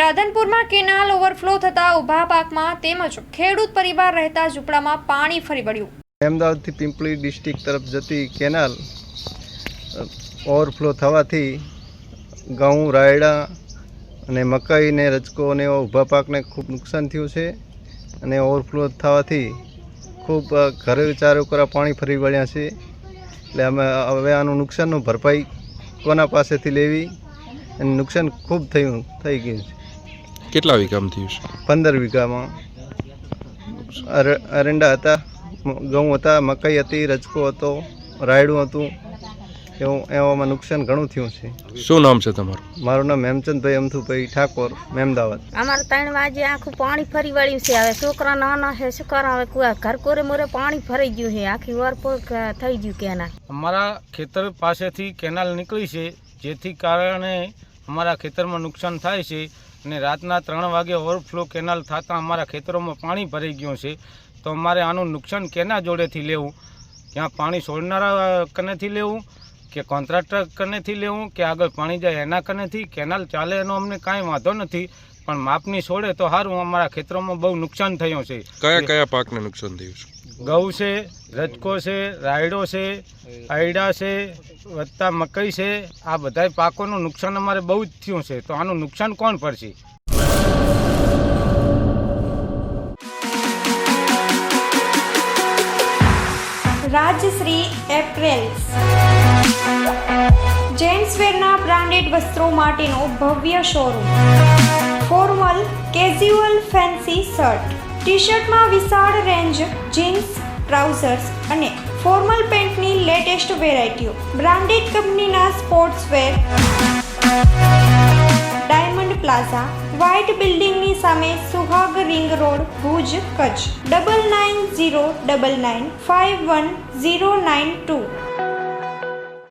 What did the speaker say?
રાધનપુરમાં canal overflow થતા ઊભા પાકમાં તેમજ ખેડૂત પરિવાર રહેતા ઝૂંપડામાં પાણી ફરી વળ્યું. અમદાવાદથી પિંપળી ડિસ્ટ્રિક્ટ તરફ જતી કેનાલ ઓવરફ્લો થવાથી ઘઉં, રાયડા અને મકાઈ ને રજકો અને ઊભા પાકને ખૂબ નુકસાન થયું છે અને ઓવરફ્લો થવાથી ખૂબ ઘરે ચારો કરા પાણી ફરી વળ્યા છે. એટલે અમે હવે આનું નુકસાનનું ભરપાઈ કોના પાસેથી લેવી અને નુકસાન ખૂબ થયું, થઈ ગયું છે. કેટલા વીઘામાં થયું છે? પંદર વીઘામાં. અર- અરંડા હતા ઘઉં હતા મકાઈ હતી રજકો હતો રાયડું હતું. એવું એવામાં નુકસાન ઘણું થયું છે. શું નામ છે તમારું? મારું નામ હેમચંદભાઈ અમથુભાઈ ઠાકોર મહેમદાવાદ અમારે ત્રણ વાગે આખું પાણી ફરી વળ્યું છે. હવે છોકરા નાના છે શું કરા હવે ઘર કોરે મોરે પાણી ફરી ગયું છે. આખી વરપોર થઈ ગયું કેનાલ અમારા ખેતર પાસેથી કેનાલ નીકળી છે જેથી કારણે અમારા ખેતરમાં નુકસાન થાય છે અને રાતના ત્રણ વાગે ઓવરફ્લો કેનાલ થતાં અમારા ખેતરોમાં પાણી ભરાઈ ગયું છે. તો અમારે આનું નુકસાન કેના જોડેથી લેવું? ત્યાં પાણી છોડનારા કનેથી લેવું? કે કોન્ટ્રાક્ટર કનેથી લેવું? કે આગળ પાણી જાય એના કનેથી? કેનાલ ચાલે એનો અમને કાંઈ વાંધો નથી. પણ માપની છોડે તો સારું અમારા ખેતરોમાં બહુ નુકસાન થયું છે. કયા કયા પાકને નુકસાન થયું છે? ઘઉં છે રજકો છે રાયડો છે આયડા છે વત્તા મકઈ છે, આ બધા પાકોનું નુકસાન અમારે બહુ જ થયું છે. તો આનું નુકસાન કોણ પડશે રાજશ્રી એપ્રેલ્સ. જેન્ટ્સવેરના બ્રાન્ડેડ વસ્ત્રો માટેનો ભવ્ય showroom. Formal casual fancy shirt. T શર્ટમાં વિશાળ રેન્જ જીન્સ, ટ્રાઉઝર્સ અને ફોર્મલ પેન્ટની લેટેસ્ટ વેરાયટીઓ. બ્રાન્ડેડ કંપનીના સ્પોર્ટ્સવેર ડાયમંડ પ્લાઝા વ્હાઇટ બિલ્ડિંગની સામે Suhag ring road Bhuj, Kutch. Double nine zero double nine five one zero nine two